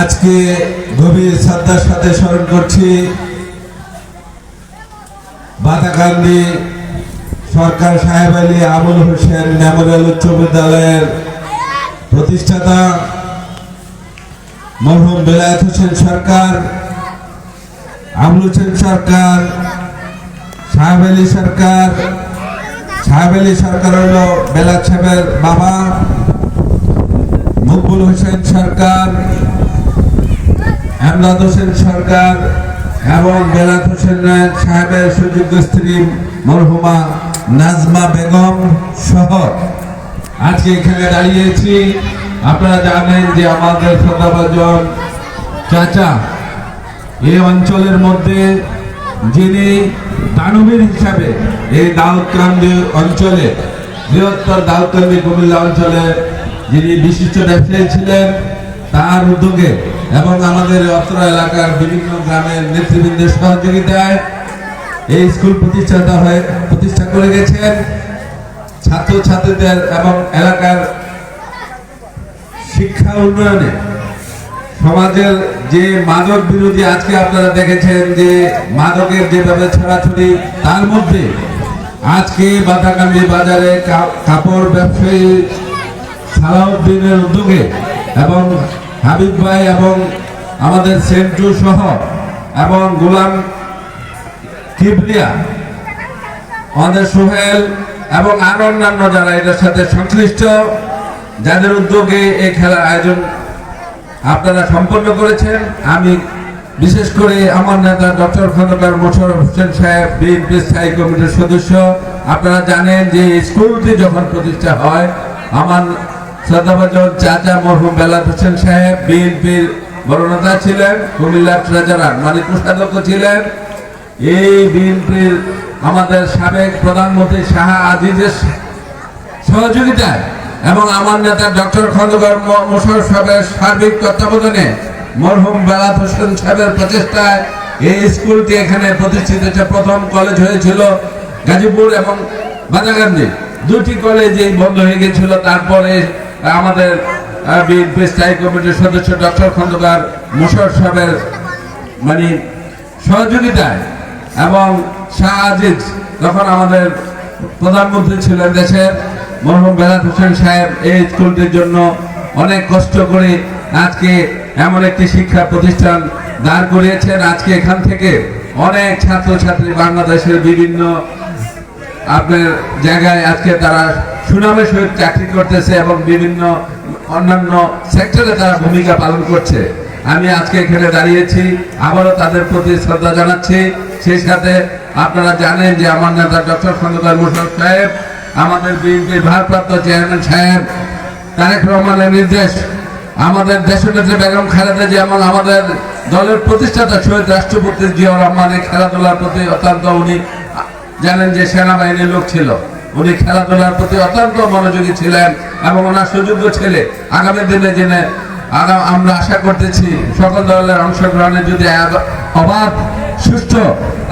আজকে গভীর শ্রদ্ধার সাথে স্মরণ করছি বাতাকান্দি সরকার সাহেব আলী আবুল হোসেন মেমোরিয়াল উচ্চ বিদ্যালয়ের প্রতিষ্ঠাতা মরহুম বেলায়েত হোসেন সরকার, আবুল হোসেন সরকার, সাহেব আলী সরকার, সাহেব আলী সরকার হলো বেলাত সাহেবের বাবা। সরকার এমদাদ হোসেন সরকার এবং বেলাত হোসেন নায়ক সাহেবের সুযোগ্য স্ত্রী মরহুমা নাজমা বেগম সহ। আজকে এখানে দাঁড়িয়েছি। আপনারা জানেন যে আমাদের শ্রদ্ধাভাজন চাচা এই অঞ্চলের মধ্যে যিনি দানবীর হিসাবে এই দাউদকান্দি অঞ্চলে, বৃহত্তর দাউদকান্দি কুমিল্লা অঞ্চলে যিনি বিশিষ্ট ব্যবসায়ী ছিলেন তার উদ্যোগে এবং আমাদের অত্র এলাকার বিভিন্ন গ্রামের নেতৃবৃন্দের সহযোগিতায় এই স্কুল প্রতিষ্ঠাতা হয়ে প্রতিষ্ঠা করে গেছেন। ছাত্র ছাত্রীদের এবং এলাকার শিক্ষা উন্নয়নে সমাজের যে মাদক বিরোধী আজকে আপনারা দেখেছেন যে মাদকের যেভাবে ছড়াছড়ি, তার মধ্যে আজকে বাতাকান্দি বাজারে কাপড় ব্যবসায়ী সালাউদ্দিনের উদ্যোগে এবং হাবিব ভাই এবং আমাদের সেন্টু সহ এবং গোলাম কিবলিয়া, আমাদের সোহেল এবং আরও অন্যান্য যারা এটার সাথে সংশ্লিষ্ট, যাদের উদ্যোগে এই খেলার আয়োজন আপনারা সম্পন্ন করেছেন। আমি বিশেষ করে আমার নেতা ডক্টর খন্দকার মোশারফ হোসেন সাহেব, বিএনপি স্থায়ী কমিটির সদস্য। আপনারা জানেন যে স্কুলটি যখন প্রতিষ্ঠা হয়, আমার শ্রদ্ধাভাজন চাচা মরহুম বেলাত হোসেন সাহেব, বিএনপির বড় নেতা ছিলেন, কুমিল্লার ট্রেজারার মানে কোষাধ্যক্ষ ছিলেন। এই বিএনপির আমাদের সাবেক প্রধানমন্ত্রী শাহ আজিজের সহযোগিতায় এবং আমার নেতা ডক্টর খন্দকার ম- মোশাররফ সাহেবের সার্বিক তত্ত্বাবধানে মরহুম বেলাত হোসেন সাহেবের প্রচেষ্টায় এই স্কুলটি এখানে প্রতিষ্ঠিত হয়েছে। প্রথম কলেজ হয়েছিল গাজীপুর এবং বাজাগান্দি দুটি কলেজ এই বন্ধ হয়ে গেছিল তারপরে আমাদের বিএনপি স্থায়ী কমিটির সদস্য ডক্টর খন্দকার মোশাররফ সাহেবের মানে সহযোগিতায় এবং শাহ আজিজ যখন আমাদের প্রধানমন্ত্রী ছিলেন দেশের, মরহুম বেলাত হোসেন সাহেব এই স্কুলটির জন্য অনেক কষ্ট করে আজকে এমন একটি শিক্ষা প্রতিষ্ঠান দাঁড় করিয়েছেন। আজকে এখান থেকে অনেক ছাত্রছাত্রী বাংলাদেশের বিভিন্ন আপনার জায়গায় আজকে তারা সুনামের সহিত চাকরি করতেছে এবং বিভিন্ন অন্যান্য সেক্টরে তারা ভূমিকা পালন করছে। আমি আজকে এখানে দাঁড়িয়েছি, আবারও তাদের প্রতি শ্রদ্ধা জানাচ্ছি। সেই সাথে আপনারা জানেন যে আমার নেতা ডক্টর খন্দকার মুশারফ সাহেব, আমাদের বিএনপির ভারপ্রাপ্ত চেয়ারম্যান সাহেব, তারেক রহমানের নির্দেশ, আমাদের দেশনেত্রী বেগম খালেদা যেমন আমাদের দলের প্রতিষ্ঠাতা শহীদ রাষ্ট্রপতি জিয়াউর রহমানের খেলাধুলার প্রতি অত্যন্ত উনি জানেন যে সেনাবাহিনীর লোক ছিল। উনি খেলাধুলার প্রতি অত্যন্ত মনোযোগী ছিলেন এবং ওনার সুযোগ্য ছেলে। আগামী দিনে জেনে আমরা আশা করতেছি, সকল দলের অংশগ্রহণে যদি অবাধ, সুষ্ঠু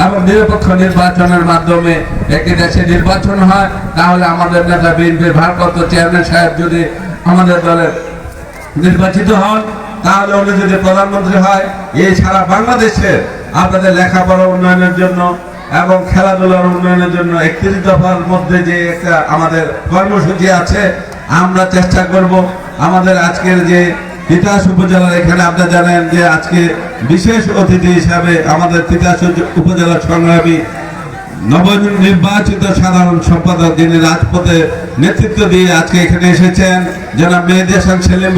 এবং নিরপেক্ষ নির্বাচনের মাধ্যমে একটি দেশে নির্বাচন হয়, তাহলে আমাদের নেতা বিএনপির ভারপ্রাপ্ত চেয়ারম্যান সাহেব যদি আমাদের দলের নির্বাচিত হন, তাহলে উনি যদি প্রধানমন্ত্রী হয় এই সারা বাংলাদেশে আপনাদের লেখাপড়া উন্নয়নের জন্য এবং খেলাধুলার উন্নয়নের জন্য একত্রিশ দফার মধ্যে যে একটা আমাদের কর্মসূচি আছে, আমরা চেষ্টা করব আমাদের আজকের যে তিতাস উপজেলার, এখানে আপনারা জানেন যে আজকে বিশেষ অতিথি হিসাবে আমাদের তিতাস উপজেলার সংগ্রামী নবনির্বাচিত সাধারণ সম্পাদক যিনি রাজপথে নেতৃত্ব দিয়ে আজকে এখানে এসেছেন যারা মেয়েদের হাসান সেলিম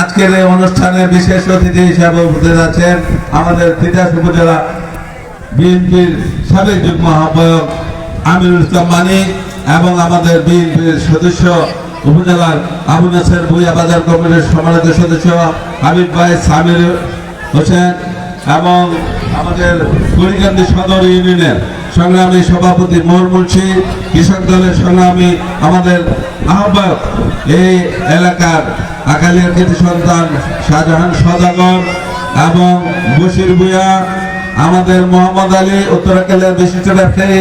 আজকের এই অনুষ্ঠানে বিশেষ অতিথি হিসাবে উপস্থিত আছেন আমাদের তিতাস উপজেলা বিএনপির সাবেক যুগ্ম আহ্বায়ক আমিরুল ইসলাম মানিক এবং আমাদের বিএনপির সদস্য উপজেলার আবু নাসের ভুইয়া বাজার কমিটির সম্মানিত সদস্য হাবিব ভাই সামির হোসেন এবং আমাদের করিকান্দি সদর ইউনিয়নের সংগ্রামী সভাপতি মোর মুন্সি, কৃষক দলের সংগ্রামী আমাদের আহ্বায়ক এই এলাকার আকালিয়ার কৃতি সন্তান শাহজাহান সদাগর এবং বশির ভুয়া আমাদের মোহাম্মদ আলী উত্তরাকালের বিশিষ্ট ব্যবসায়ী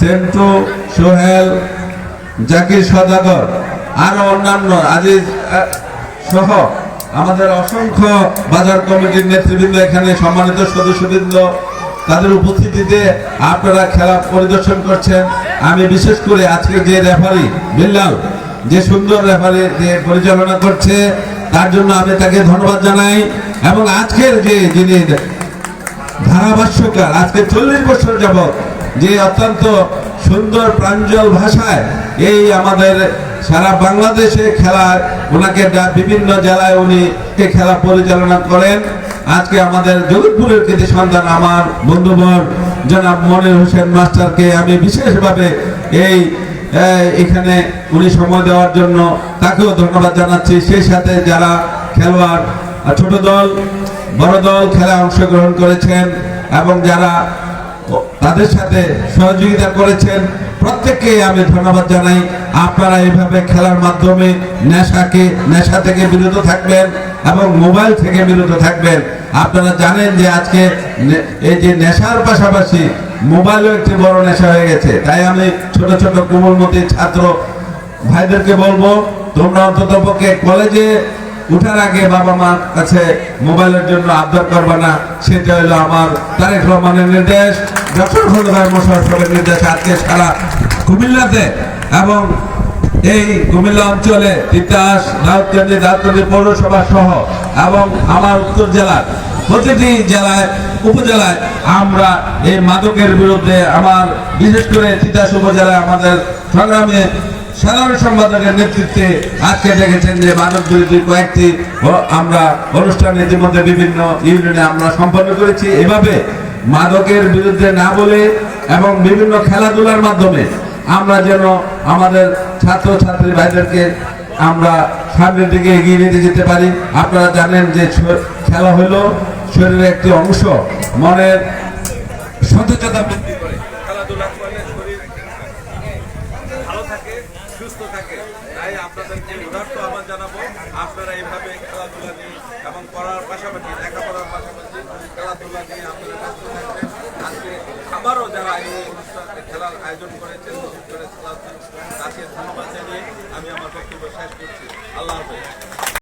সেন্টু সোহেল, জাকির সদাগর, আরও অন্যান্য, আজিজ সহ আমাদের অসংখ্য বাজার কমিটির নেতৃবৃন্দ এখানে সম্মানিত সদস্যবৃন্দ। তাদের উপস্থিতিতে আপনারা খেলা পরিদর্শন করছেন। আমি বিশেষ করে আজকে যে রেফারি, বিল্লাল, যে সুন্দর রেফারি যে পরিচালনা করছে, তার জন্য আমি তাকে ধন্যবাদ জানাই। এবং আজকের যে যিনি ধারাভাষ্যকার, আজকে চল্লিশ বছর যাবৎ যে অত্যন্ত সুন্দর প্রাঞ্জল ভাষায় এই আমাদের সারা বাংলাদেশে খেলা ওনাকে বিভিন্ন জেলায় উনি এই খেলা পরিচালনা করেন। আজকে আমাদের জগৎপুরের কৃতি সন্তান আমার বন্ধুবর জনাব মনির হোসেন মাস্টারকে আমি বিশেষভাবে এই এখানে উনি সময় দেওয়ার জন্য তাকেও ধন্যবাদ জানাচ্ছি। সেই সাথে যারা খেলোয়াড়, ছোট দল বড় দল খেলায় অংশগ্রহণ করেছেন এবং যারা তাদের সাথে সহযোগিতা করেছেন, প্রত্যেককে আমি ধন্যবাদ জানাই। আপনারা এইভাবে খেলার মাধ্যমে নেশাকে, নেশা থেকে বিরত থাকবেন এবং মোবাইল থেকে বিরত থাকবেন। আপনারা জানেন যে আজকে এই যে নেশার পাশাপাশি মোবাইলও একটি বড় নেশা হয়ে গেছে। তাই আমি ছোট ছোট কোমলমতি ছাত্র ভাইদেরকে বলব, তোমরা অন্তত পক্ষে কলেজে উঠার আগে বাবা মার কাছে মোবাইলের জন্য আবদার করবে না, সেটা হলো আমার তারেক রহমানের নির্দেশ, ডক্টর খন্দকার মোশারফের নির্দেশ, আজকে সারা কুমিল্লাতে। এবং এই কুমিল্লা অঞ্চলে তিতাস দাউদকান্দি দাউদকান্দি পৌরসভা সহ এবং আমার উত্তর জেলার প্রতিটি জেলায়, উপজেলায় আমরা এই মাদকের বিরুদ্ধে আমার, বিশেষ করে তিতাস উপজেলায় আমাদের সংগ্রামে সাধারণ সম্পাদকের নেতৃত্বে আজকে দেখেছেন যে মানব বিরোধী কয়েকটি আমরা অনুষ্ঠান ইতিমধ্যে বিভিন্ন ইউনিয়নে আমরা সম্পন্ন করেছি। এভাবে মাদকের বিরুদ্ধে না বলে এবং বিভিন্ন খেলাধুলার মাধ্যমে আমরা যেন আমাদের ছাত্র ছাত্রী ভাইদেরকে আমরা সামনের দিকে এগিয়ে নিতে যেতে পারি। আপনারা জানেন যে খেলা হলো শরীরের একটি অংশ, মনের সতেজতা বৃদ্ধি। খেলাধুলা নিয়ে এবং পড়ার পাশাপাশি লেখাপড়ার পাশাপাশি খেলাধুলা নিয়ে আপনারা ব্যস্ত থাকবেন আজকে আবারও যারা এই অনুষ্ঠানে খেলার আয়োজন করেছেন বিশেষ করে খেলাধুলা তাকে ধন্যবাদ জানিয়ে আমি আমার বক্তব্য শেষ করছি। আল্লাহ হাফেজ।